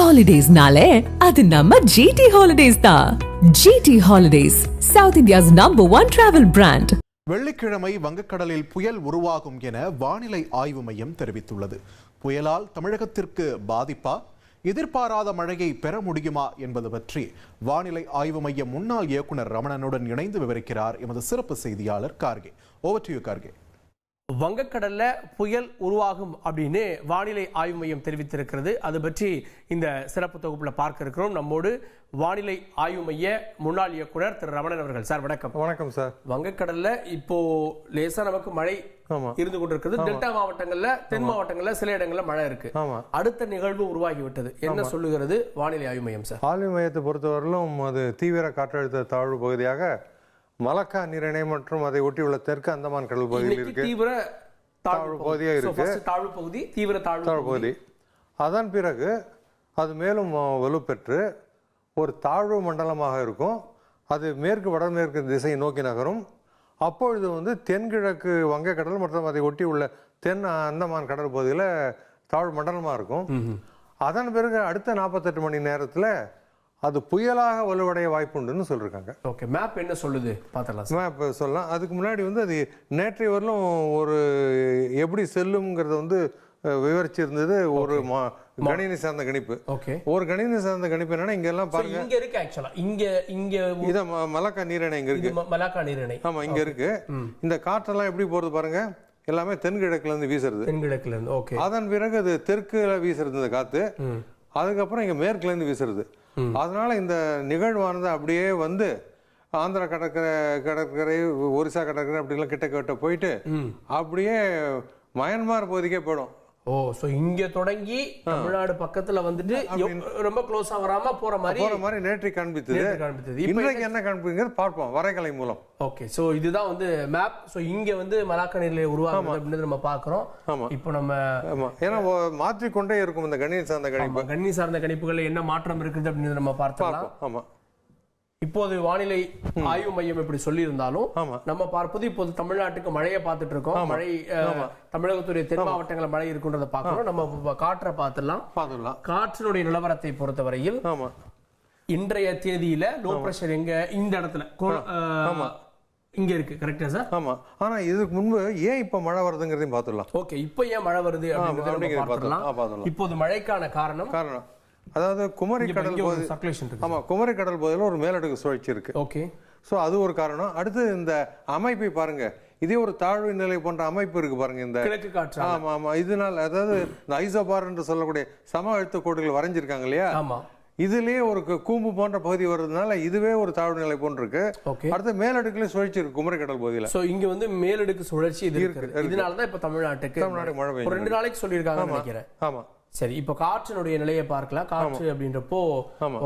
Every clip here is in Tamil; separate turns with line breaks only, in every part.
ஹாலிடேஸ்னாலே அது நம்ம ஜிடி ஹாலிடேஸ் தான் GT holidays south India's number one travel brand
வெள்ளிக்கிழமை வங்கக்கடலில் புயல் உருவாகும் என வானிலை ஆய்வு மையம் தெரிவித்துள்ளது புயலால் தமிழகத்திற்கு பாதிப்பா எதிர்பாராத மழையை பெற முடியுமா என்பது பற்றி வானிலை ஆய்வு மைய முன்னாள் இயக்குனர் ரமணனுடன் இணைந்து விவரிக்கிறார் எமது சிறப்பு செய்தியாளர் கார்கே ஓவர் டு யூ கார்கே
வங்கக்கடல்ல புயல் உருவாகும் அப்படின்னு வானிலை ஆய்வு மையம் தெரிவித்திருக்கிறது அது பற்றி இந்த சிறப்பு தொகுப்பில் பார்க்க இருக்கிறோம் நம்மோடு வானிலை ஆய்வு மைய முன்னாள் இயக்குனர் திரு ரமணன் அவர்கள் சார் வணக்கம் வணக்கம் சார் வங்கக்கடல்ல இப்போ லேசா நமக்கு மழை இருந்து கொண்டிருக்கிறது டெல்டா மாவட்டங்கள்ல தென் மாவட்டங்கள்ல சில இடங்கள்ல மழை இருக்கு அடுத்த நிகழ்வு உருவாகிவிட்டது என்ன சொல்லுகிறது வானிலை ஆய்வு மையம் சார்
ஆய்வு மையத்தை பொறுத்தவரையிலும் அது தீவிர காற்றழுத்த தாழ்வு பகுதியாக மலக்கா நீரிணை மற்றும் அதை ஒட்டியுள்ள தெற்கு அந்தமான் கடல் பகுதியில்
இருக்கு தீவிர தாழ்வு பகுதியாக இருக்கு தாழ்வு பகுதி தீவிர தாழ்வு பகுதி
அதன் பிறகு அது மேலும் வலுப்பெற்று ஒரு தாழ்வு மண்டலமாக இருக்கும் அது மேற்கு வடமேற்கு திசை நோக்கி நகரும் அப்பொழுது வந்து தென்கிழக்கு வங்கக்கடல் மற்றும் அதை ஒட்டி உள்ள தென் அந்தமான் கடல் பகுதியில் தாழ்வு மண்டலமாக இருக்கும் அதன் பிறகு அடுத்த நாற்பத்தெட்டு மணி நேரத்தில் அது புயலாக வலுவடைய வாய்ப்புண்டுன்னு சொல்லியிருக்காங்க
ஓகே மேப் என்ன சொல்லுது பார்த்துக்கலாம்
மேப் சொல்லலாம் அதுக்கு முன்னாடி வந்து அது நேற்றைய வரலும் ஒரு எப்படி செல்லுங்கிறத வந்து விவரிச்சிருந்தது ஒரு மா கணினி சார்ந்த கணிப்பு ஓகே ஒரு கணினி சார்ந்த கணிப்பு என்னன்னா இங்க எல்லாம் பாருங்க
இங்க இருக்கு ஆக்சுவலா இங்க இங்க
இத மலாக்கா நீரிணை இங்க இருக்கு
மலாக்கா நீரிணை
ஆமா இங்க இருக்கு இந்த காற்றெல்லாம் எப்படி போறது பாருங்க எல்லாமே தென்கிழக்குல இருந்து வீசுறது
தென்கிழக்குல இருந்து ஓகே
அதன் பிறகு அது தெற்குல வீசுறது இந்த காத்து அதுக்கப்புறம் இங்க மேற்குல இருந்து வீசுறது அதனால் இந்த நிகழ்வானது அப்படியே வந்து ஆந்திரா கடற்கரை கடற்கரை ஒரிசா கடற்கரை அப்படிலாம் கிட்ட கிட்ட போயிட்டு அப்படியே மயன்மார் பகுதிக்கே போயிடும்
ஓ சோ இங்க தொடங்கி தமிழ்நாடு பக்கத்துல வந்துட்டு ரொம்ப க்ளோஸா வராம போற மாதிரி
போற மாதிரி நேற்று காண்பித்தது காண்பித்தது இன்றைக்கு என்ன காண்பிங்கிறது பார்ப்போம் வரைகலை மூலம்
ஓகே சோ இதுதான் வந்து மேப் சோ இங்க வந்து மலாக்க நிலை உருவாகும் அப்படின்றது நம்ம பாக்குறோம்
இப்போ நம்ம ஏன்னா மாற்றிக்கொண்டே இருக்கும் இந்த கணினி சார்ந்த கணிப்பு
கணினி சார்ந்த கணிப்புகள் என்ன மாற்றம் இருக்குது அப்படின்றது நம்ம பார்த்து ஆமா இப்போது வானிலை ஆய்வு மையம் இப்படி இருந்தாலும் நம்ம பார்ப்பது இப்போது தமிழ்நாட்டுக்கு மழையை பார்த்துட்டு இருக்கோம் மழை தமிழகத்துடைய தென் மாவட்டங்களில் மழை இருக்குன்றத பார்க்கணும் நம்ம காற்றை பார்த்துடலாம் காற்றினுடைய நிலவரத்தை பொறுத்தவரையில் இன்றைய தேதியில லோ பிரஷர் எங்க இந்த இடத்துல இங்க இருக்கு கரெக்டா சார்
ஆமா ஆனா இதுக்கு முன்பு ஏன் இப்ப மழை வருதுங்கிறதையும் பாத்துடலாம்
ஓகே இப்ப ஏன் மழை வருது அப்படிங்கறத பாத்துடலாம் இப்போது மழைக்கான காரணம்
காரணம் அதாவது குமரி கடல் போது ஆமா குமரி கடல் பகுதியில் ஒரு மேலடுக்கு சுழற்சி இருக்கு ஓகே ஸோ அது ஒரு காரணம் அடுத்து இந்த அமைப்பை பாருங்க இதே ஒரு தாழ்வு நிலை போன்ற அமைப்பு இருக்கு பாருங்க இந்த ஆமா ஆமா இதனால அதாவது இந்த ஐசோபார் என்று சொல்லக்கூடிய சம அழுத்த கோடுகள் வரைஞ்சிருக்காங்க இல்லையா ஆமா இதுலயே ஒரு கூம்பு போன்ற பகுதி வர்றதுனால இதுவே ஒரு தாழ்வு நிலை போன்று இருக்கு அடுத்து மேலடுக்குல சுழற்சி இருக்கு குமரி கடல் பகுதியில
சோ இங்க வந்து மேலடுக்கு சுழற்சி இது இருக்கு இதனாலதான் இப்ப தமிழ்நாட்டுக்கு தமிழ்நாடு மழை ரெண்டு நாளைக்கு சொல்லியிருக்காங்க ஆமா சரி இப்போ காற்றினுடைய நிலையை பார்க்கலாம் காற்று அப்படின்றப்போ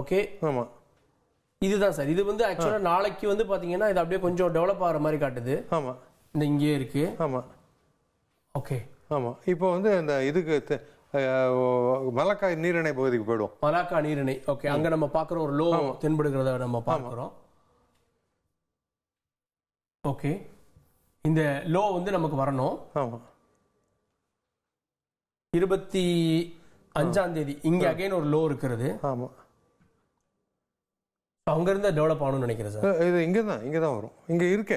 ஓகே ஆமா இதுதான் சார் இது வந்து ஆக்சுவலா நாளைக்கு வந்து பாத்தீங்கன்னா இது அப்படியே கொஞ்சம் டெவலப் ஆகிற மாதிரி காட்டுது ஆமா இந்த இங்கேயே இருக்கு ஆமா ஓகே
ஆமா இப்போ வந்து இந்த இதுக்கு மலக்காய் நீரிணை பகுதிக்கு போயிடுவோம்
மலக்காய் நீரிணை ஓகே அங்க நம்ம பாக்குற ஒரு லோ தென்படுகிறத நம்ம பாக்குறோம் ஓகே இந்த லோ வந்து நமக்கு வரணும் ஆமா இருபத்தி அஞ்சாம் தேதி இங்கே அகைன் ஒரு லோ இருக்கிறது ஆமாம் அங்க இருந்தா டெவலப் ஆகணும்னு நினைக்கிறேன்
சார் இது இங்க தான் இங்க தான் வரும் இங்க இருக்கு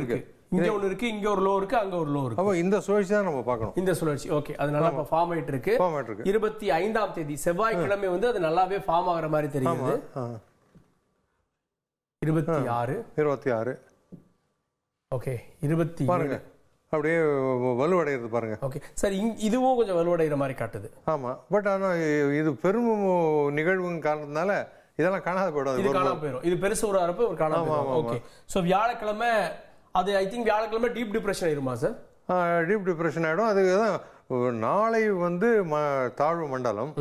இருக்கு இங்க ஒன்று இருக்கு இங்க ஒரு லோ இருக்கு அங்க ஒரு லோ இருக்கு
அப்போ இந்த சுழற்சி தான் நம்ம பார்க்கணும்
இந்த சுழற்சி ஓகே அது நல்லா இப்போ ஃபார்ம் ஆயிட்டு இருக்கு ஃபார்ம் இருக்கு இருபத்தி ஐந்தாம் தேதி செவ்வாய்க்கிழமை வந்து அது நல்லாவே ஃபார்ம் ஆகிற மாதிரி தெரியுது இருபத்தி ஆறு இருபத்தி ஆறு ஓகே இருபத்தி
பாருங்க அப்படியே வலுவடைகிறது பாருங்க
ஓகே சார் இதுவும் கொஞ்சம் வலுவடைகிற மாதிரி காட்டுது
ஆமா பட் ஆனா இது பெரும் நிகழ்வு காரணத்தினால இதெல்லாம் காணாத போயிடும்
இது காணாம போயிடும் இது பெருசு ஒரு அரப்பு ஒரு காணாம ஓகே சோ வியாழக்கிழமை அது ஐ திங்க் வியாழக்கிழமை டீப் டிப்ரெஷன் ஆயிருமா சார்
டீப் டிப்ரெஷன் ஆயிடும் அதுக்கு தான் நாளை வந்து தாழ்வு மண்டலம்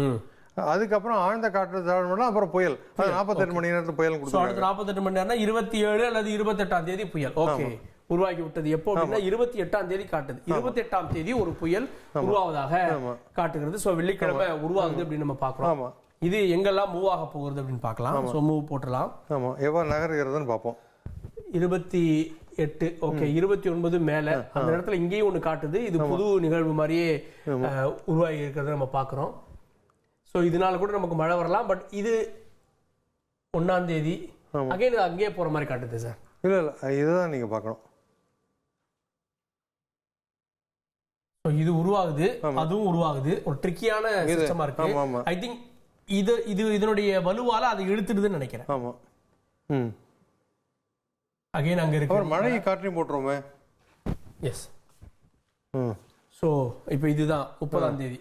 அதுக்கப்புறம் ஆழ்ந்த காற்று தாழ்வு மண்டலம் அப்புறம் புயல் நாற்பத்தெட்டு மணி நேரத்தில் புயல்
கொடுத்து நாற்பத்தெட்டு மணி நேரம் இருபத்தி ஏழு அல்லது இருபத்தெட்டாம் தேதி புயல் ஓகே உருவாகி விட்டது எப்போ அப்படின்னா இருபத்தி எட்டாம் தேதி காட்டுது இருபத்தி எட்டாம் தேதி ஒரு புயல் உருவாவதாக காட்டுகிறது சோ வெள்ளிக்கிழமை உருவாகுது அப்படின்னு நம்ம பார்க்குறோம் இது எங்கெல்லாம் மூவ் ஆக போகிறது அப்படின்னு பாக்கலாம் சோ மூவ் போட்டுடலாம்
ஆமா எவ்வளோ நகர்கிறதுன்னு பாப்போம்
இருபத்தி எட்டு ஓகே இருபத்தி ஒன்பது மேல அந்த இடத்துல இங்கேயும் ஒன்று காட்டுது இது புது நிகழ்வு மாதிரியே உருவாகி இருக்கிறத நம்ம பாக்குறோம் சோ இதனால கூட நமக்கு மழை வரலாம் பட் இது ஒன்றாம் தேதி அகைன் அங்கேயே போற மாதிரி காட்டுது சார்
இல்ல இல்லை இதுதான் நீங்க பாக்கணும்
இது உருவாகுது அதுவும் உருவாகுது ஒரு ட்ரிக்கியான சிஸ்டமா இருக்கு ஐ திங்க் இது இது இதனுடைய வலுவால அதை இழுத்துடுதுன்னு நினைக்கிறேன் ம் அகைன் அங்க இருக்கு
ஒரு மழையை காற்றையும் போட்டுருவோமே
எஸ் ம் ஸோ இப்போ இதுதான் முப்பதாம் தேதி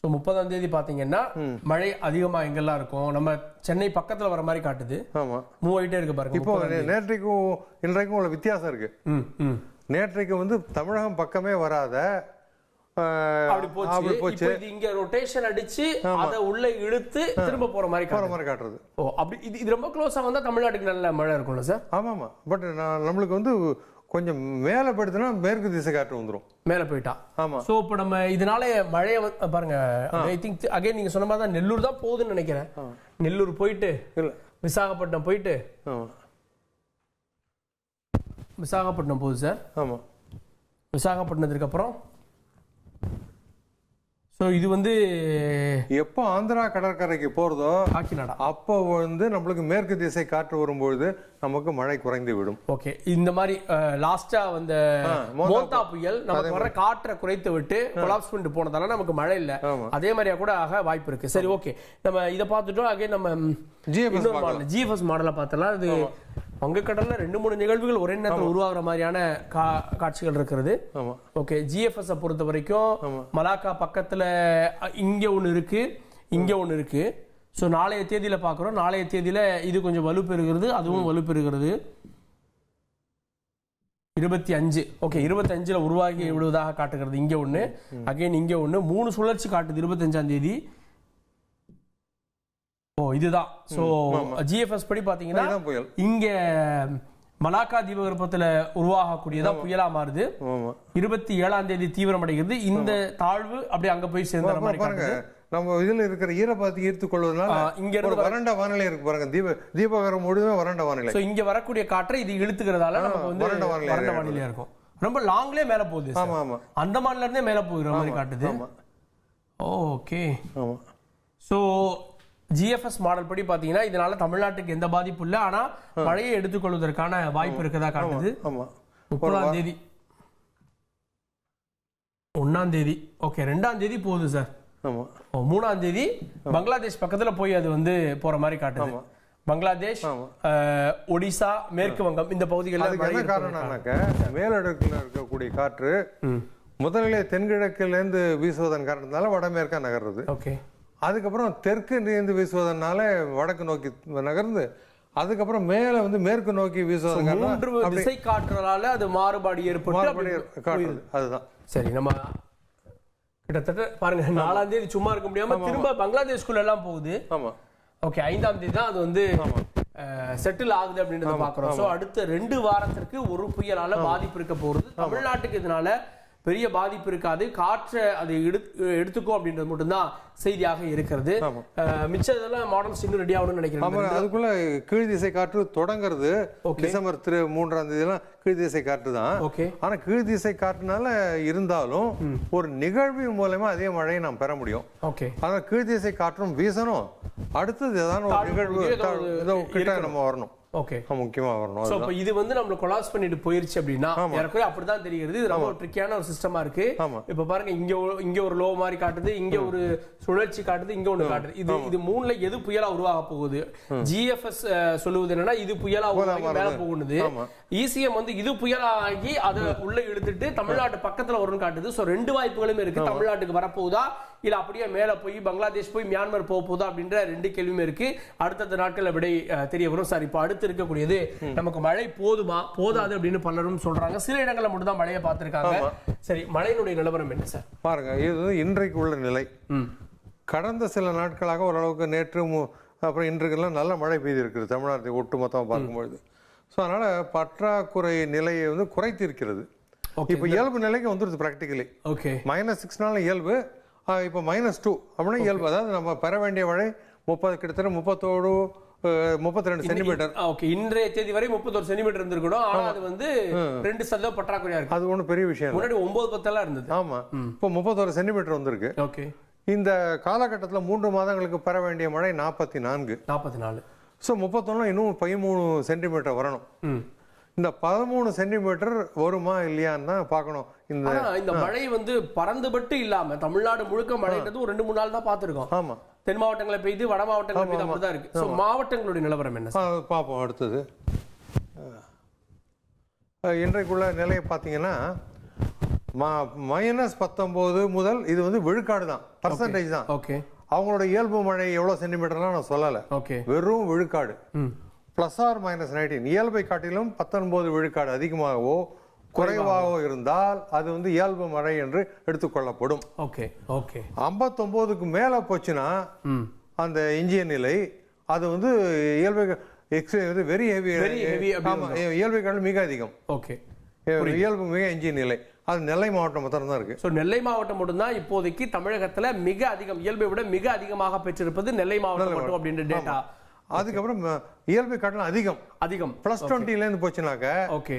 ஸோ முப்பதாம் தேதி பார்த்தீங்கன்னா மழை அதிகமாக எங்கெல்லாம் இருக்கும் நம்ம சென்னை பக்கத்தில் வர மாதிரி காட்டுது ஆமாம் மூவாயிட்டே இருக்கு பாருங்க
இப்போ நேற்றைக்கும் இன்றைக்கும் உள்ள வித்தியாசம் இருக்கு ம் ம் நேற்றைக்கு வந்து தமிழகம் பக்கமே வராத
அப்படி போச்சு இங்க ரொட்டேஷன் அடிச்சு அத உள்ள இழுத்து திரும்ப போற மாதிரி
போற மாதிரி காட்டுறது
ஓ அப்படி இது இது ரொம்ப க்ளோஸா வந்தா தமிழ்நாட்டுக்கு நல்ல மழை இருக்கும்ல சார்
ஆமா ஆமா பட் நான் நம்மளுக்கு வந்து கொஞ்சம் மேலே போயிடுதுன்னா மேற்கு திசை காற்று வந்துடும் மேலே போயிட்டா ஆமா ஸோ
இப்போ நம்ம இதனால மழையை பாருங்க ஐ திங்க் அகைன் நீங்க சொன்ன மாதிரி தான் நெல்லூர் தான் போகுதுன்னு நினைக்கிறேன் நெல்லூர் போயிட்டு விசாகப்பட்டினம் போயிட்டு விசாகப்பட்டினம் போகுது சார் ஆமாம் விசாகப்பட்டினத்துக்கு அப்புறம் ஸோ இது வந்து
எப்போ ஆந்திரா கடற்கரைக்கு போகிறதோ காக்கிநாடா அப்போ வந்து நம்மளுக்கு மேற்கு திசை காற்று வரும்பொழுது நமக்கு மழை குறைந்து விடும்
ஓகே இந்த மாதிரி லாஸ்ட்டாக வந்த மோத்தா புயல் நமக்கு வர காற்றை குறைத்து விட்டு கொலாப்ஸ் பண்ணி போனதால நமக்கு மழை இல்லை அதே மாதிரியா கூட ஆக வாய்ப்பு இருக்கு சரி ஓகே நம்ம இதை பார்த்துட்டோம் அகே நம்ம
ஜிஎஃப் மாடல்
ஜிஎஃப்எஸ் மாடலை பார்த்தலாம் அது வங்கக்கடலில் ரெண்டு மூணு நிகழ்வுகள் ஒரே நேரத்தில் உருவாகிற மாதிரியான கா காட்சிகள் இருக்கிறது ஓகே ஜிஎஃப்எஸை பொறுத்த வரைக்கும் மலாக்கா பக்கத்தில் இங்கே ஒன்று இருக்குது இங்கே ஒன்று இருக்குது ஸோ நாளைய தேதியில் பார்க்குறோம் நாளைய தேதியில் இது கொஞ்சம் வலுப்பெறுகிறது அதுவும் வலுப்பெறுகிறது இருபத்தி அஞ்சு ஓகே இருபத்தஞ்சில் உருவாகி விடுவதாக காட்டுகிறது இங்கே ஒன்று அகைன் இங்கே ஒன்று மூணு சுழற்சி காட்டுது இருபத்தஞ்சாம் தேதி ஓ இதுதான் ஸோ ஜிஎஃப்எஸ் படி பார்த்தீங்கன்னா புயல் இங்கே மலாக்கா தீபகற்பத்தில் உருவாகக்கூடியதா புயலா மாறுது இருபத்தி ஏழாம் தேதி தீவிரமடைகிறது இந்த தாழ்வு அப்படி அங்க போய் சேர்ந்த
மாதிரி நம்ம இதுல இருக்கிற பார்த்து ஈர்த்து கொள்வதனால இங்க ஒரு வறண்ட வானிலை இருக்கு பாருங்க தீப தீபகரம் முழுவதும் வறண்ட வானிலை
ஸோ இங்க வரக்கூடிய காற்றை இது இழுத்துக்கிறதால நமக்கு வந்து வறண்ட வானிலை வறண்ட வானிலையா இருக்கும் ரொம்ப லாங்லேயே மேலே போகுது ஆமா ஆமா அந்தமான்ல இருந்தே மேல போகிற மாதிரி காட்டுது ஓகே ஆமா ஸோ ஜிஎஃப்எஸ் மாடல் படி பாத்தீங்கன்னா இதனால தமிழ்நாட்டுக்கு எந்த பாதிப்பு இல்லை ஆனா மழையை எடுத்துக்கொள்வதற்கான வாய்ப்பு இருக்கதா காட்டுது முப்பதாம் தேதி ஒன்னாம் தேதி ஓகே ரெண்டாம் தேதி போகுது சார் மூணாம் தேதி பங்களாதேஷ் பக்கத்துல போய் அது வந்து போற மாதிரி காட்டுது பங்களாதேஷ் ஒடிசா மேற்கு வங்கம் இந்த பகுதிகளில்
என்ன மேலடுக்கில் இருக்கக்கூடிய காற்று முதலிலே இருந்து வீசுவதன் காரணத்தினால வடமேற்கா நகர்றது ஓகே அதுக்கப்புறம் தெற்கு இருந்து வீசுவதனால வடக்கு நோக்கி நகர்ந்து அதுக்கப்புறம் மேல வந்து மேற்கு நோக்கி
வீசுவதற்கு திசை காற்றுனால அது மாறுபாடு
ஏற்பட்டு அதுதான்
சரி நம்ம கிட்டத்தட்ட பாருங்க நாலாம் தேதி சும்மா இருக்க முடியாம திரும்ப பங்களாதேஷ்குள்ள எல்லாம் போகுது ஆமா ஓகே ஐந்தாம் தேதி தான் அது வந்து செட்டில் ஆகுது அப்படின்றத பாக்குறோம் சோ அடுத்த ரெண்டு வாரத்திற்கு ஒரு புயலால பாதிப்பு இருக்க போறது தமிழ்நாட்டுக்கு இதனால பெரிய பாதிப்பு இருக்காது காற்றை அது எடுத்துக்கோ அப்படின்றது மட்டும்தான் செய்தியாக இருக்கிறது மிச்சம் மாடல்ஸ் இன்னும் ரெடி ஆகணும்னு
நினைக்கிறேன் அதுக்குள்ள கீழ் திசை காற்று தொடங்குறது டிசம்பர் திரு மூன்றாம் தேதியெல்லாம் கீழ் திசை காற்று தான் ஓகே ஆனா கீழ் திசை காற்றுனால இருந்தாலும் ஒரு நிகழ்வு மூலயமா அதே மழையை நாம் பெற முடியும் ஓகே ஆனா கீழ் திசை காற்றும் வீசணும் அடுத்தது ஏதாவது ஒரு நிகழ்வு கிட்ட நம்ம வரணும் ஓகே முக்கியமாக வரணும்
ஸோ இப்போ இது வந்து நம்மளை கொலாப்ஸ் பண்ணிட்டு போயிருச்சு அப்படின்னா எனக்கு அப்படி தான் தெரிகிறது இது ரொம்ப ட்ரிக்கியான ஒரு சிஸ்டமா இருக்கு இப்போ பாருங்க இங்க இங்க ஒரு லோ மாதிரி காட்டுது இங்க ஒரு சுழற்சி காட்டுது இங்க ஒன்று காட்டுது இது இது மூணுல எது புயலா உருவாக போகுது ஜிஎஃப்எஸ் சொல்லுவது என்னன்னா இது புயலா மேல போகுது இசிஎம் e வந்து இது புயலா ஆகி அதை உள்ள இழுத்துட்டு தமிழ்நாட்டு பக்கத்துல வரும்னு காட்டுது ஸோ ரெண்டு வாய்ப்புகளுமே இருக்கு தமிழ்நாட்டுக்கு வரப்போகுதா இல்லை அப்படியே மேலே போய் பங்களாதேஷ் போய் மியான்மர் போக போதா அப்படின்ற ரெண்டு கேள்வியுமே இருக்கு அடுத்தடுத்த நாட்கள் விடை தெரிய வரும் சார் இப்போ அடுத்து இருக்கக்கூடியது நமக்கு மழை போதுமா போதாது அப்படின்னு பலரும் சொல்றாங்க சில இடங்களில் மட்டும் தான் மழையை பார்த்துருக்காங்க சரி மழையினுடைய நிலவரம் என்ன சார்
பாருங்க இது இன்றைக்கு உள்ள நிலை கடந்த சில நாட்களாக ஓரளவுக்கு நேற்று அப்புறம் இன்றைக்கெல்லாம் நல்ல மழை பெய்திருக்கிறது தமிழ்நாட்டை ஒட்டுமொத்தமாக பார்க்கும்பொழுது ஸோ அதனால் பற்றாக்குறை நிலையை வந்து குறைத்திருக்கிறது இப்போ இயல்பு நிலைக்கு வந்துடுது ப்ராக்டிக்கலி ஓகே மைனஸ் சிக்ஸ்னால இயல்பு இப்போ மைனஸ் டூ அப்படின்னா இயல்பு அதாவது நம்ம பெற வேண்டிய மழை முப்பது கிட்டத்தட்ட முப்பத்தோடு முப்பத்தி ரெண்டு சென்டிமீட்டர்
ஓகே இன்றைய தேதி வரை முப்பத்தொரு சென்டிமீட்டர் இருந்திருக்கணும் ஆனால் அது வந்து ரெண்டு சதவீதம் பற்றாக்குறையா இருக்கு
அது ஒன்றும் பெரிய விஷயம்
முன்னாடி ஒன்பது பத்தெல்லாம் இருந்தது
ஆமா இப்போ முப்பத்தோரு சென்டிமீட்டர் வந்திருக்கு ஓகே இந்த காலகட்டத்தில் மூன்று மாதங்களுக்கு பெற வேண்டிய மழை நாற்பத்தி நான்கு நாற்பத்தி நாலு ஸோ முப்பத்தொன்னு இன்னும் பதிமூணு சென்டிமீட்டர் வரணும் இந்த பதிமூணு சென்டிமீட்டர் வருமா இல்லையான்னு தான் பார்க்கணும்
இந்த மழை வந்து பறந்துபட்டு இல்லாம தமிழ்நாடு முழுக்க மழைன்றது ஒரு ரெண்டு மூணு நாள் தான் பார்த்துருக்கோம் ஆமா தென் மாவட்டங்களை பெய்து வட மாவட்டங்களை பெய்து அப்படிதான் இருக்கு ஸோ மாவட்டங்களுடைய நிலவரம் என்ன
பார்ப்போம் அடுத்தது இன்றைக்குள்ள நிலையை பார்த்தீங்கன்னா மைனஸ் பத்தொம்போது முதல் இது வந்து விழுக்காடு தான் பர்சன்டேஜ் தான் ஓகே அவங்களோட இயல்பு மழை எவ்வளோ சென்டிமீட்டர்லாம் நான் சொல்லலை ஓகே வெறும் விழுக்காடு ப்ளஸ் ஆர் மைனஸ் நைன்டீன் இயல்பை காட்டிலும் பத்தொன்பது விழுக்காடு அதிகமாகவோ குறைவாக இருந்தால் அது வந்து இயல்பு மழை என்று எடுத்துக்கொள்ளப்படும்
ஓகே ஓகே
ஐம்பத்தொம்போதுக்கு மேலே போச்சுன்னா அந்த இஞ்சிய நிலை அது வந்து இயல்பை எக்ஸ்ரே வந்து வெரி ஹெவி இயல்பை இயல்பு கடல் மிக அதிகம் ஓகே இயல்பு மிக இஞ்சிய நிலை அது நெல்லை மாவட்டம் மட்டும் தான் இருக்கு
ஸோ நெல்லை மாவட்டம் மட்டும்தான் இப்போதைக்கு தமிழகத்தில் மிக அதிகம் இயல்பை விட மிக அதிகமாக பெற்றிருப்பது நெல்லை மாவட்டம் மட்டும் அப்படின்ற டேட்டா
அதுக்கப்புறம் இயல்பு கட்டணம் அதிகம் அதிகம் பிளஸ் டுவெண்ட்டிலேருந்து போச்சுனாக்க ஓகே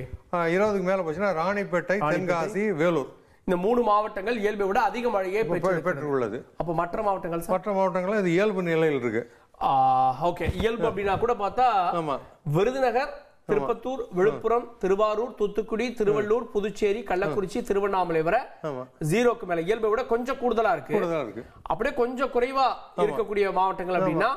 இருபதுக்கு மேலே போச்சுன்னா ராணிப்பேட்டை தென்காசி வேலூர்
இந்த மூணு மாவட்டங்கள் இயல்பை விட அதிக மழையே
பெற்றுள்ளது அப்போ மற்ற மாவட்டங்கள் மற்ற மாவட்டங்கள் இது இயல்பு நிலையில் இருக்கு
ஓகே இயல்பு அப்படின்னா கூட பார்த்தா விருதுநகர் திருப்பத்தூர் விழுப்புரம் திருவாரூர் தூத்துக்குடி திருவள்ளூர் புதுச்சேரி கள்ளக்குறிச்சி திருவண்ணாமலை வர ஜீரோக்கு மேல இயல்பை விட கொஞ்சம் கூடுதலா
இருக்கு
அப்படியே கொஞ்சம் குறைவா இருக்கக்கூடிய மாவட்டங்கள் அப்படின்னா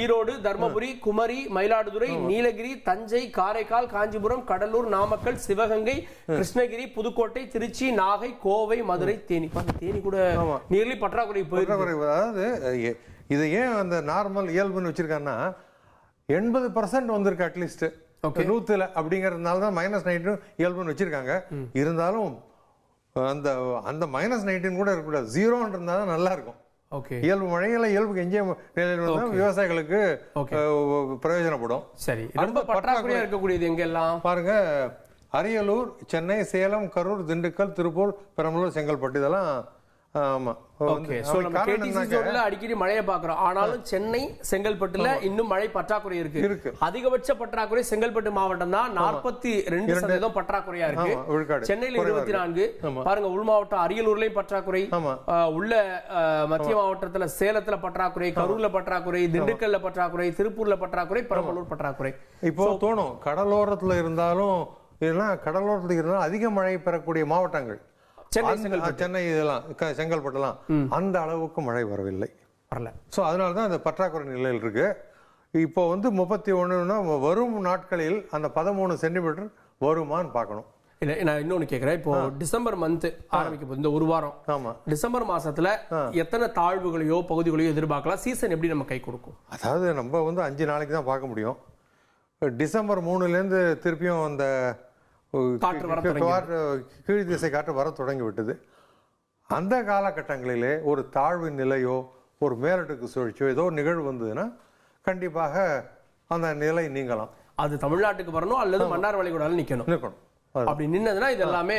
ஈரோடு தர்மபுரி குமரி மயிலாடுதுறை நீலகிரி தஞ்சை காரைக்கால் காஞ்சிபுரம் கடலூர் நாமக்கல் சிவகங்கை கிருஷ்ணகிரி புதுக்கோட்டை திருச்சி நாகை கோவை மதுரை தேனி தேனி கூட நியர்லி பற்றாக்குறை
பற்றாக்குறை அதாவது இது ஏன் அந்த நார்மல் இயல்புன்னு வச்சிருக்காங்கன்னா எண்பது பர்சன்ட் வந்திருக்கு அட்லீஸ்ட் நூத்துல அப்படிங்கறதுனால தான் மைனஸ் நைன்டீன் இயல்புன்னு வச்சிருக்காங்க இருந்தாலும் அந்த அந்த மைனஸ் நைன்டீன் கூட இருக்கக்கூடாது ஜீரோன்றதுனால நல்லா இருக்கும் இயல்பு மழையில இயல்புக்கு எஞ்சிய விவசாயிகளுக்கு பிரயோஜனப்படும்
சரி ரொம்ப பற்றாக்குறையா இருக்கக்கூடியது எங்கெல்லாம்
பாருங்க அரியலூர் சென்னை சேலம் கரூர் திண்டுக்கல் திருப்பூர் பெரம்பலூர் செங்கல்பட்டு இதெல்லாம் ஆமாம்
ஓகே ஸோ நம்ம கேடிசி அடிக்கடி மழையை பாக்குறோம் ஆனாலும் சென்னை செங்கல்பட்டுல இன்னும் மழை பற்றாக்குறை இருக்கு இருக்கு அதிகபட்ச பற்றாக்குறை செங்கல்பட்டு மாவட்டம் தான் நாற்பத்தி ரெண்டு சதவீதம் பற்றாக்குறையா
இருக்கு
சென்னையில இருபத்தி நான்கு பாருங்க உள் மாவட்டம் அரியலூர்லயும் பற்றாக்குறை உள்ள மத்திய மாவட்டத்துல சேலத்துல பற்றாக்குறை கரூர்ல பற்றாக்குறை திண்டுக்கல்ல பற்றாக்குறை திருப்பூர்ல பற்றாக்குறை பெரம்பலூர் பற்றாக்குறை
இப்போ தோணும் கடலோரத்துல இருந்தாலும் இதெல்லாம் கடலோரத்துல இருந்தாலும் அதிக மழை பெறக்கூடிய மாவட்டங்கள் சென்னை செங்கல்பட்டு சென்னை இதெல்லாம் செங்கல்பட்டுலாம் அந்த அளவுக்கு மழை வரவில்லை வரல ஸோ அதனால தான் அந்த பற்றாக்குறை நிலையில் இருக்கு இப்போ வந்து முப்பத்தி ஒன்றுன்னா வரும் நாட்களில் அந்த பதிமூணு சென்டிமீட்டர் வருமான்னு பார்க்கணும்
இல்லை நான் இன்னொன்று கேட்குறேன் இப்போ டிசம்பர் மந்த் ஆரம்பிக்க போது இந்த ஒரு வாரம் ஆமாம் டிசம்பர் மாதத்தில் எத்தனை தாழ்வுகளையோ பகுதிகளையோ எதிர்பார்க்கலாம் சீசன் எப்படி நம்ம கை கொடுக்கும்
அதாவது நம்ம வந்து அஞ்சு நாளைக்கு தான் பார்க்க முடியும் டிசம்பர் மூணுலேருந்து திருப்பியும் அந்த கீழ் திசை காற்று வர தொடங்கி விட்டது அந்த காலகட்டங்களிலே ஒரு தாழ்வு நிலையோ ஒரு மேலட்டுக்கு சுழற்சியோ ஏதோ நிகழ்வு வந்ததுன்னா கண்டிப்பாக அந்த நிலை நீங்கலாம்
அது தமிழ்நாட்டுக்கு வரணும் அல்லது மன்னார் வளைகுடாலும் நிற்கணும் நிற்கணும் அப்படி நின்னதுன்னா இது எல்லாமே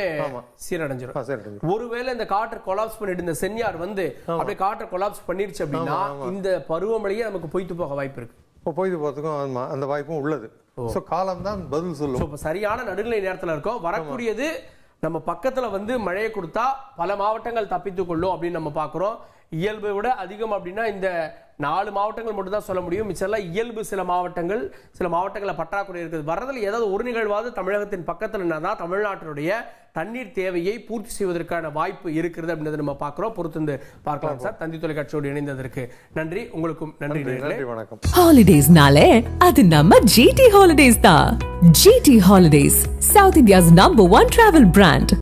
சீரடைஞ்சிடும் ஒருவேளை இந்த காற்று கொலாப்ஸ் பண்ணிட்டு இந்த சென்னியார் வந்து அப்படியே காற்று கொலாப்ஸ் பண்ணிருச்சு அப்படின்னா இந்த பருவமழையே நமக்கு பொய்த்து போக வாய்ப்பு இருக்கு
பொய்து போகிறதுக்கும் அந்த வாய்ப்பும் உள்ளது ஸோ காலம் தான் பதில் சொல்லும்
இப்போ சரியான நடுநிலை நேரத்தில் இருக்கோம் வரக்கூடியது நம்ம பக்கத்தில் வந்து மழையை கொடுத்தா பல மாவட்டங்கள் தப்பித்து கொள்ளும் அப்படின்னு நம்ம பார்க்குறோம் இயல்பை விட அதிகம் அப்படின்னா இந்த நாலு மாவட்டங்கள் மட்டும்தான் சொல்ல முடியும் மிச்சம்லாம் இயல்பு சில மாவட்டங்கள் சில மாவட்டங்களில் பற்றாக்குறை இருக்குது வரதில் ஏதாவது ஒரு நிகழ்வாவது தமிழகத்தின் பக்கத்தில் தான் தமிழ்நாட்டினுடைய தண்ணீர் தேவையை பூர்த்தி செய்வதற்கான வாய்ப்பு இருக்கிறது அப்படின்றத நம்ம பார்க்குறோம் பொறுத்திருந்து பார்க்கலாம் சார் தந்தி தொலைக்காட்சியோடு இணைந்ததற்கு நன்றி உங்களுக்கும் நன்றி
வணக்கம் ஹாலிடேஸ்னாலே அது நம்ம ஜிடி ஹாலிடேஸ் தான் GT holidays south India's number one travel brand